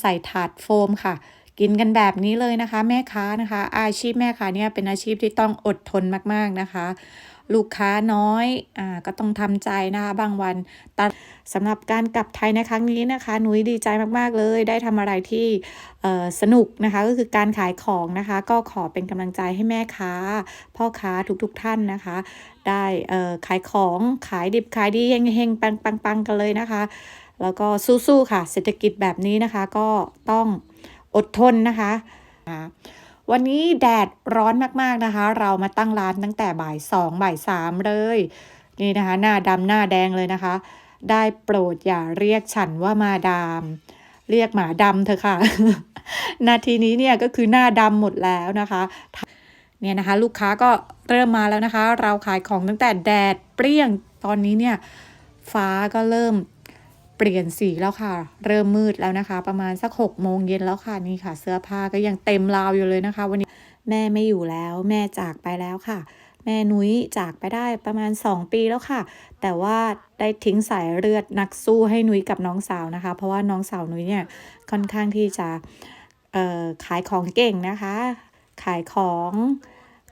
ใส่ถาดโฟมค่ะ กินกันแบบนี้เลยนะคะ แม่ค้านะคะ อาชีพแม่ค้าเนี่ยเป็นอาชีพที่ต้องอดทนมากๆนะคะ ลูกค้าน้อยอ่าก็ต้องทำใจนะคะบางวันแต่สำหรับการกลับไทยในครั้งนี้นะคะหนุ้ยดีใจมากๆเลย ได้ทำอะไรที่สนุกนะคะ ก็คือการขายของนะคะ ก็ขอเป็นกำลังใจให้แม่ค้า พ่อค้าทุกๆท่านนะคะ ได้ขายของขายดิบขายดีเฮงๆปังๆกันเลยนะคะ แล้วก็สู้ๆค่ะ เศรษฐกิจแบบนี้นะคะ ก็ต้องอดทนนะคะวันนี้แดดร้อนมากๆนะคะ เรามาตั้งร้านตั้งแต่บ่ายสองบ่ายสามเลย นี่นะคะ หน้าดำหน้าแดงเลยนะคะ ได้โปรดอย่าเรียกฉันว่ามาดาม เรียกหมาดำเถอะค่ะ นาทีนี้เนี่ยก็คือหน้าดำหมดแล้วนะคะเนี่ยนะคะ ลูกค้าก็เริ่มมาแล้วนะคะ เราขายของตั้งแต่แดดเปรี้ยงตอนนี้เนี่ย ฟ้าก็เริ่ม เปลี่ยนสีแล้วค่ะ เริ่มมืดแล้วนะคะ ประมาณสักหกโมงเย็นแล้วค่ะนี่ค่ะ เสื้อผ้าก็ยังเต็มราวอยู่เลยนะคะ วันนี้แม่ไม่อยู่แล้ว แม่จากไปแล้วค่ะ แม่นุ้ยจากไปได้ประมาณ 2 ปีแล้วค่ะ แต่ว่าได้ทิ้งสายเลือดนักสู้ให้นุ้ยกับน้องสาวนะคะ เพราะว่าน้องสาวนุ้ยเนี่ยค่อนข้างที่จะขายของเก่งนะคะ ขายของ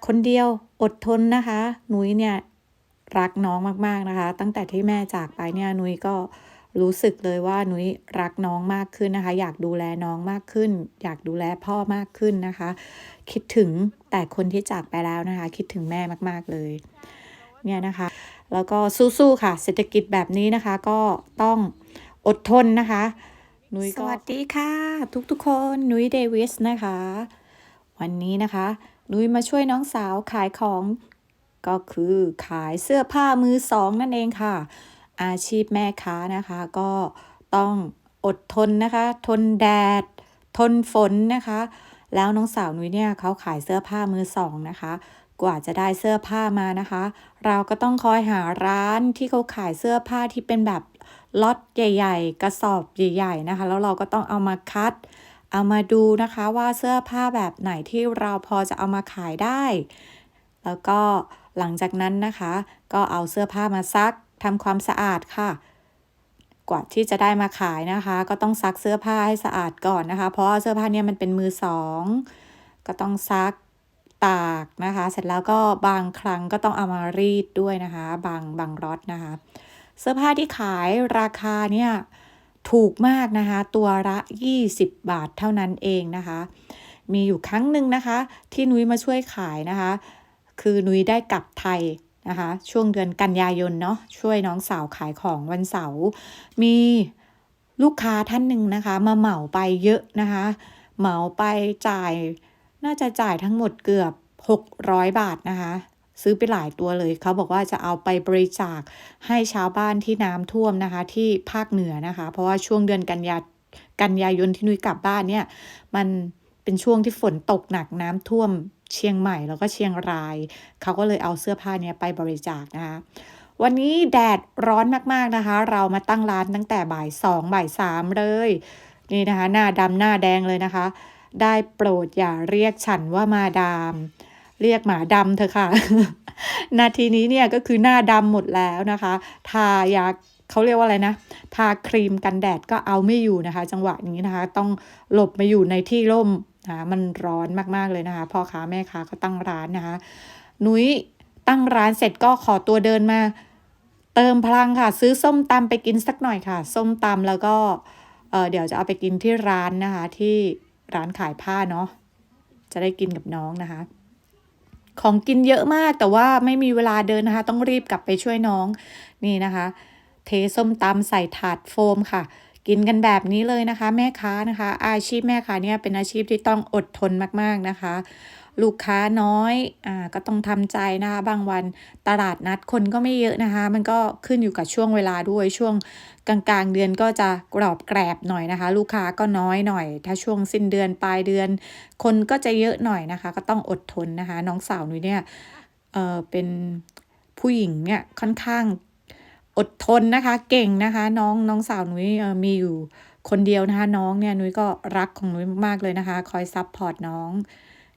คนเดียวอดทนนะคะ นุ้ยเนี่ยรักน้องมากๆนะคะ ตั้งแต่ที่แม่จากไปเนี่ยนุ้ยก็ รู้สึกเลยว่านุ้ยรักน้องมากขึ้นนะคะ อยากดูแลน้องมากขึ้น อยากดูแลพ่อมากขึ้นนะคะ คิดถึงแต่คนที่จากไปแล้วนะคะ คิดถึงแม่มากๆเลย เนี่ยนะคะ แล้วก็สู้ๆค่ะ เศรษฐกิจแบบนี้นะคะ ก็ต้องอดทนนะคะนุ้ยสวัสดีค่ะ ทุกๆคนนุ้ยเดวิสนะคะ วันนี้นะคะ นุ้ยมาช่วยน้องสาวขายของก็คือขายเสื้อผ้ามือสองนั่นเองค่ะ อาชีพแม่ค้านะคะ ก็ต้องอดทนนะคะ ทนแดด ทนฝนนะคะ แล้วน้องสาวนุ้ยเนี่ยเขาขายเสื้อผ้ามือสองนะคะ กว่าจะได้เสื้อผ้ามานะคะ เราก็ต้องคอยหาร้านที่เขาขายเสื้อผ้าที่เป็นแบบล็อตใหญ่ ๆ กระสอบใหญ่ ๆนะคะ แล้วเราก็ต้องเอามาคัด เอามาดูนะคะว่าเสื้อผ้าแบบไหนที่เราพอจะเอามาขายได้ แล้วก็หลังจากนั้นนะคะ ก็เอาเสื้อผ้ามาซัก ทำความสะอาดค่ะ กว่าที่จะได้มาขายนะคะ ก็ต้องซักเสื้อผ้าให้สะอาดก่อนนะคะ เพราะเสื้อผ้าเนี่ยมันเป็นมือสองก็ต้องซักตากนะคะ เสร็จแล้วก็บางครั้งก็ต้องเอามารีดด้วยนะคะ บางบางรอดนะคะ เสื้อผ้าที่ขายราคาเนี่ยถูกมากนะคะ ตัวละ 20 บาทเท่านั้นเองนะคะ มีอยู่ครั้งหนึ่งนะคะ ที่นุ้ยมาช่วยขายนะคะ คือนุ้ยได้กลับไทย นะคะช่วงเดือนกันยายนเนาะช่วยน้องสาวขายของวันเสาร์มีลูกค้าท่านหนึ่งนะคะ มาเหมาไปเยอะนะคะ เหมาไปจ่ายน่าจะจ่ายทั้งหมดเกือบ 600 บาทนะคะ ซื้อไปหลายตัวเลย เขาบอกว่าจะเอาไปบริจาคให้ชาวบ้านที่น้ำท่วมนะคะ ที่ภาคเหนือนะคะ เพราะว่าช่วงเดือนกันยากันยายนที่นุ้ยกลับบ้านเนี่ย มันเป็นช่วงที่ฝนตกหนักน้ำท่วม เชียงใหม่แล้วก็เชียงราย เขาก็เลยเอาเสื้อผ้าเนี้ยไปบริจาคนะคะวันนี้แดดร้อนมากๆนะคะ เรามาตั้งร้านตั้งแต่บ่ายสองบ่ายสามเลยนี่นะคะหน้าดำหน้าแดงเลยนะคะ ได้โปรดอย่าเรียกฉันว่ามาดาม เรียกหมาดำเถอะค่ะ นาทีนี้เนี่ยก็คือหน้าดำหมดแล้วนะคะ ทายา เขาเรียกว่าอะไรนะ ทาครีมกันแดดก็เอาไม่อยู่นะคะ จังหวะนี้นะคะ ต้องหลบมาอยู่ในที่ร่มนะคะมันร้อนมากๆเลยนะคะ พ่อค้าแม่ค้าก็ตั้งร้านนะคะ นุ้ยตั้งร้านเสร็จก็ขอตัวเดินมา เติมพลังค่ะ ซื้อส้มตำไปกินสักหน่อยค่ะ ส้มตำแล้วก็เเดี๋ยวจะเอาไปกินที่ร้านนะคะ ที่ร้านขายผ้าเนาะจะได้กินกับน้องนะคะ ของกินเยอะมากแต่ว่าไม่มีเวลาเดินนะคะ ต้องรีบกลับไปช่วยน้องนี่นะคะ เทส้มตำใส่ถาดโฟมค่ะ กินกันแบบนี้เลยนะคะ แม่ค้านะคะ อาชีพแม่ค้าเนี่ยเป็นอาชีพที่ต้องอดทนมากๆนะคะ ลูกค้าน้อยอ่าก็ต้องทำใจนะคะบางวันตลาดนัดคนก็ไม่เยอะนะคะ มันก็ขึ้นอยู่กับช่วงเวลาด้วยช่วงกลางๆเดือนก็จะกรอบแกรบหน่อยนะคะ ลูกค้าก็น้อยหน่อย ถ้าช่วงสิ้นเดือนปลายเดือน คนก็จะเยอะหน่อยนะคะ ก็ต้องอดทนนะคะ น้องสาวหนูเนี่ยเออเป็นผู้หญิงเนี่ยค่อนข้าง อดทนนะคะ เก่งนะคะ น้องน้องสาวหนุ้ยมีอยู่คนเดียวนะคะ น้องเนี่ยหนุ้ยก็รักของหนุ้ยมากๆเลยนะคะ คอยซัพพอร์ตน้อง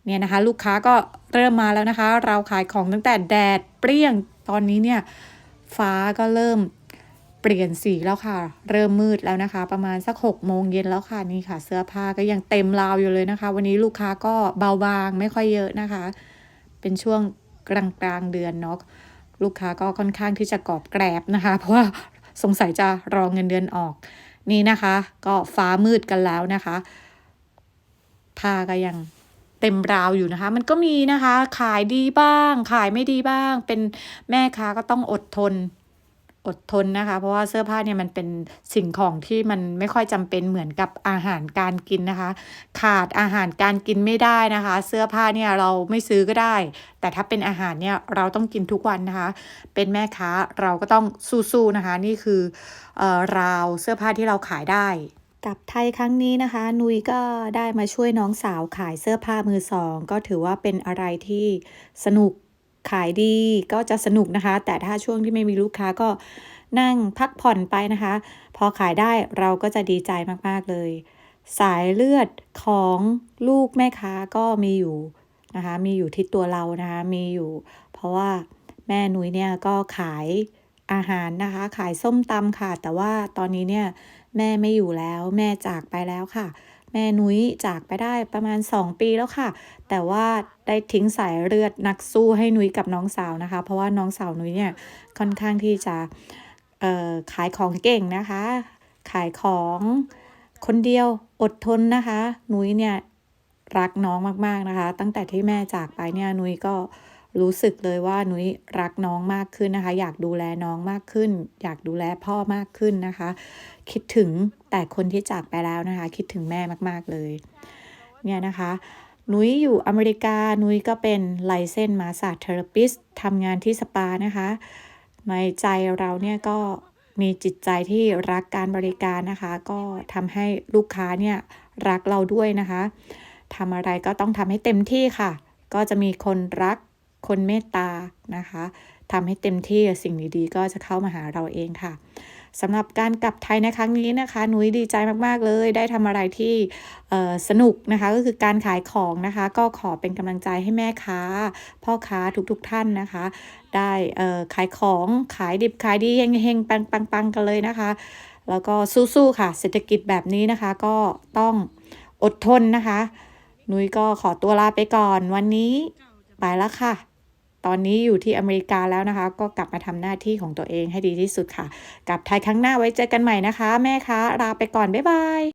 เนี่ยนะคะ ลูกค้าก็เริ่มมาแล้วนะคะ เราขายของตั้งแต่แดดเปรี้ยงตอนนี้เนี่ยฟ้าก็เริ่มเปลี่ยนสีแล้วค่ะ เริ่มมืดแล้วนะคะ ประมาณสักหกโมงเย็นแล้วค่ะนี่ค่ะ เสื้อผ้าก็ยังเต็มราวอยู่เลยนะคะ วันนี้ลูกค้าก็เบาบางไม่ค่อยเยอะนะคะ เป็นช่วงกลางกลางเดือนเนาะ ลูกค้าก็ค่อนข้างที่จะกอบแกรบนะคะ เพราะว่าสงสัยจะรอเงินเดือนออก นี่นะคะ ก็ฟ้ามืดกันแล้วนะคะผ้าก็ยังเต็มราวอยู่นะคะ มันก็มีนะคะ ขายดีบ้าง ขายไม่ดีบ้าง เป็นแม่ค้าก็ต้องอดทน อดทนนะคะ เพราะว่าเสื้อผ้าเนี่ยมันเป็นสิ่งของที่มันไม่ค่อยจำเป็นเหมือนกับอาหารการกินนะคะ ขาดอาหารการกินไม่ได้นะคะ เสื้อผ้าเนี่ยเราไม่ซื้อก็ได้ แต่ถ้าเป็นอาหารเนี่ยเราต้องกินทุกวันนะคะ เป็นแม่ค้าเราก็ต้องสู้ๆนะคะ นี่คือเอ่อราวเสื้อผ้าที่เราขายได้กลับไทยครั้งนี้นะคะ นุยก็ได้มาช่วยน้องสาวขายเสื้อผ้ามือสอง ก็ถือว่าเป็นอะไรที่สนุก ขายดีก็จะสนุกนะคะ แต่ถ้าช่วงที่ไม่มีลูกค้าก็นั่งพักผ่อนไปนะคะ พอขายได้เราก็จะดีใจมากๆเลย สายเลือดของลูกแม่ค้าก็มีอยู่นะคะ มีอยู่ที่ตัวเรานะคะ มีอยู่ เพราะว่าแม่นุ้ยเนี่ยก็ขายอาหารนะคะ ขายส้มตำค่ะ แต่ว่าตอนนี้เนี่ยแม่ไม่อยู่แล้ว แม่จากไปแล้วค่ะ แม่นุ้ยจากไปได้ประมาณ 2 ปีแล้วค่ะ แต่ว่าได้ทิ้งสายเลือดนักสู้ให้นุ้ยกับน้องสาวนะคะ เพราะว่าน้องสาวนุ้ยเนี่ยค่อนข้างที่จะขายของเก่งนะคะ ขายของคนเดียวอดทนนะคะ นุ้ยเนี่ยรักน้องมากๆนะคะ ตั้งแต่ที่แม่จากไปเนี่ยนุ้ยก็ รู้สึกเลยว่านุ้ยรักน้องมากขึ้นนะคะ อยากดูแลน้องมากขึ้น อยากดูแลพ่อมากขึ้นนะคะ คิดถึงแต่คนที่จากไปแล้วนะคะ คิดถึงแม่มากๆเลยเนี่ยนะคะนุ้ยอยู่อเมริกา นุ้ยก็เป็นไลเซนมาสาเทอราปิสทำงานที่สปานะคะ ในใจเราเนี่ยก็มีจิตใจที่รักการบริการนะคะ ก็ทำให้ลูกค้าเนี่ยรักเราด้วยนะคะทำอะไรก็ต้องทำให้เต็มที่ค่ะ ก็จะมีคนรัก คนเมตตานะคะทำให้เต็มที่สิ่งดีๆ ก็จะเข้ามาหาเราเองค่ะสำหรับการกลับไทยในครั้งนี้นะคะนุ้ยดีใจมากๆเลย ได้ทำอะไรที่สนุกนะคะ ก็คือการขายของนะคะ ก็ขอเป็นกำลังใจให้แม่ค้า พ่อค้าทุกๆท่านนะคะ ได้ขายของขายดิบขายดีเฮงๆปังๆๆกันเลยนะคะ แล้วก็สู้ๆค่ะเศรษฐกิจแบบนี้นะคะ ก็ต้องอดทนนะคะ นุ้ยก็ขอตัวลาไปก่อนวันนี้ไปแล้วค่ะ ตอนนี้อยู่ที่อเมริกาแล้วนะคะ ก็กลับมาทำหน้าที่ของตัวเองให้ดีที่สุดค่ะกลับไทยครั้งหน้าไว้เจอกันใหม่นะคะ แม่คะลาไปก่อน บ๊ายบาย